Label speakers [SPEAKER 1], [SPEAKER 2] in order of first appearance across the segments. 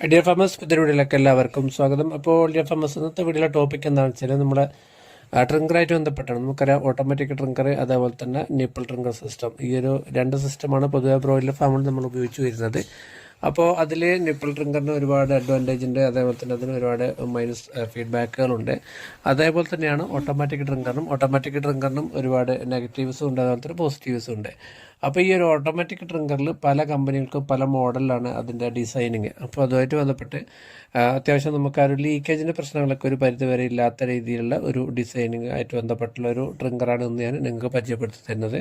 [SPEAKER 1] Dear famous പുതിയ വീഡിയോയിലേക്ക് എല്ലാവർക്കും സ്വാഗതം. അപ്പോൾ ഡിയർ ഫാമസ് ഇന്നത്തെ വീഡിയോയിലെ ടോപ്പിക് എന്താണെന്ന് വെച്ചാൽ നമ്മുടെ ട്രിങ്കറായിട്ട് ബന്ധപ്പെട്ടാണ്. നമുക്കറിയാം ഓട്ടോമാറ്റിക് ട്രിങ്കർ അതേപോലെ തന്നെ നിപ്പിൾ ട്രിങ്കർ സിസ്റ്റം ഈ ഒരു രണ്ട് സിസ്റ്റമാണ് പൊതുവെ ബ്രോയിലർ ഫാമിൽ നമ്മൾ ഉപയോഗിച്ച് വരുന്നത്. അപ്പോൾ അതിൽ നിപ്പിൾ ട്രിങ്കറിന് ഒരുപാട് അഡ്വാന്റേജ് ഉണ്ട്. അതേപോലെ തന്നെ അതിന് ഒരുപാട് മൈനസ് ഫീഡ്ബാക്കുകളുണ്ട് അതേപോലെ തന്നെയാണ് ഓട്ടോമാറ്റിക് ട്രിങ്കറിനും ഓട്ടോമാറ്റിക് ട്രിങ്കറിനും ഒരുപാട് നെഗറ്റീവ്സും ഉണ്ട്. അതേപോലെ തന്നെ പോസിറ്റീവ്സും ഉണ്ട്. അപ്പോൾ ഈ ഒരു ഓട്ടോമാറ്റിക് ട്രിങ്കറിൽ പല കമ്പനികൾക്കും പല മോഡലാണ് അതിന്റെ ഡിസൈനിങ് അപ്പോൾ അതുമായിട്ട് ബന്ധപ്പെട്ട് അത്യാവശ്യം നമുക്ക് ആ ഒരു ലീക്കേജിന്റെ പ്രശ്നങ്ങളൊക്കെ ഒരു പരിധിവരെ ഇല്ലാത്ത രീതിയിലുള്ള ഒരു ഡിസൈനിങ് ആയിട്ട് ബന്ധപ്പെട്ടുള്ള ഒരു ട്രിങ്കറാണ് ഇന്ന് ഞാൻ നിങ്ങൾക്ക് പരിചയപ്പെടുത്തി തരുന്നത്.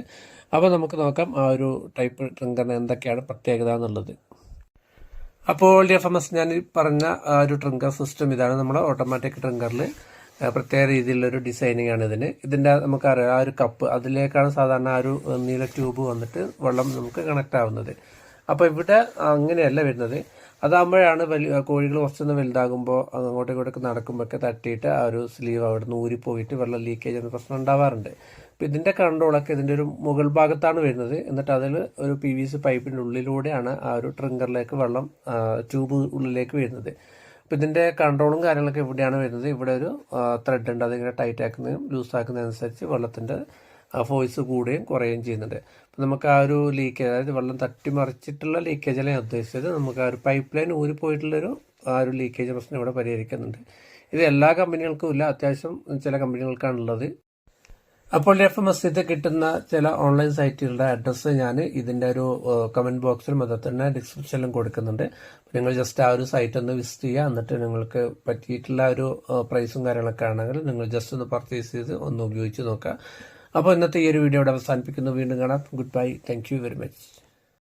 [SPEAKER 1] അപ്പോൾ നമുക്ക് നോക്കാം ആ ഒരു ടൈപ്പ് ട്രിങ്കറിന് എന്തൊക്കെയാണ് പ്രത്യേകത എന്നുള്ളത്. അപ്പോൾ ഡി എഫ് എം എസ് ഞാൻ പറഞ്ഞ ഒരു ട്രിങ്കർ സിസ്റ്റം ഇതാണ് നമ്മുടെ ഓട്ടോമാറ്റിക് ട്രിങ്കറിൽ പ്രത്യേക രീതിയിലുള്ളൊരു ഡിസൈനിങ് ആണ് ഇതിന്. ഇതിന്റെ നമുക്കറിയാം ആ ഒരു കപ്പ് അതിലേക്കാണ് സാധാരണ ആ ഒരു നീല ട്യൂബ് വന്നിട്ട് വെള്ളം നമുക്ക് കണക്ട് ആവുന്നത്. അപ്പോൾ ഇവിടെ അങ്ങനെയല്ല വരുന്നത്. അതാകുമ്പോഴാണ് വലിയ കോഴികൾ കുറച്ചൊന്ന് വലുതാകുമ്പോൾ അങ്ങോട്ടും ഇങ്ങോട്ടൊക്കെ നടക്കുമ്പോഴൊക്കെ തട്ടിയിട്ട് ആ ഒരു സ്ലീവ് അവിടെ നിന്ന് ഊരിപ്പോയിട്ട് വെള്ളം ലീക്കേജ് എന്ന പ്രശ്നം ഉണ്ടാവാറുണ്ട്. അപ്പോൾ ഇതിന്റെ കൺട്രോളൊക്കെ ഇതിന്റെ ഒരു മുകൾ ഭാഗത്താണ് വരുന്നത്. എന്നിട്ട് അതിൽ ഒരു പി വി സി പൈപ്പിന്റെ ഉള്ളിലൂടെയാണ് ആ ഒരു ട്രിങ്കറിലേക്ക് വെള്ളം ട്യൂബ് ഉള്ളിലേക്ക് വരുന്നത്. അപ്പോൾ ഇതിന്റെ കൺട്രോളും കാര്യങ്ങളൊക്കെ എവിടെയാണ് വരുന്നത്. ഇവിടെ ഒരു ത്രെഡ് ഉണ്ട്. അതിങ്ങനെ ടൈറ്റ് ആക്കുന്നതും ലൂസ് ആക്കുന്നതനുസരിച്ച് വെള്ളത്തിന്റെ ഫോഴ്സ് കൂടുകയും കുറയുകയും ചെയ്യുന്നുണ്ട്. അപ്പോൾ നമുക്ക് ആ ഒരു ലീക്കേജ് അതായത് വെള്ളം തട്ടിമറിച്ചിട്ടുള്ള ലീക്കേജല്ല ഞാൻ ഉദ്ദേശിച്ചത് നമുക്ക് ആ ഒരു പൈപ്പ് ലൈൻ ഊരിപ്പോയിട്ടുള്ളൊരു ആ ഒരു ലീക്കേജ് പ്രശ്നം ഇവിടെ പരിഹരിക്കുന്നുണ്ട്. ഇത് എല്ലാ കമ്പനികൾക്കും ഇല്ല അത്യാവശ്യം ചില കമ്പനികൾക്കാണുള്ളത്. അപ്പോൾ എഫ് ഇത് കിട്ടുന്ന ചില ഓൺലൈൻ സൈറ്റുകളുടെ അഡ്രസ്സ് ഞാൻ ഇതിന്റെ ഒരു കമന്റ് ബോക്സിലും അതുപോലെ തന്നെ ഡിസ്ക്രിപ്ഷനിലും കൊടുക്കുന്നുണ്ട്. നിങ്ങൾ ജസ്റ്റ് ആ ഒരു സൈറ്റ് ഒന്ന് വിസിറ്റ് ചെയ്യുക എന്നിട്ട് നിങ്ങൾക്ക് പറ്റിയിട്ടുള്ള ഒരു പ്രൈസും കാര്യങ്ങളൊക്കെ ആണെങ്കിൽ നിങ്ങൾ ജസ്റ്റ് ഒന്ന് പർച്ചേസ് ചെയ്ത് ഒന്ന് ഉപയോഗിച്ച് നോക്കുക. അപ്പോൾ ഇന്നത്തെ ഈ ഒരു വീഡിയോ ഇവിടെ അവസാനിപ്പിക്കുന്നു. വീണ്ടും കാണാം. Goodbye thank very much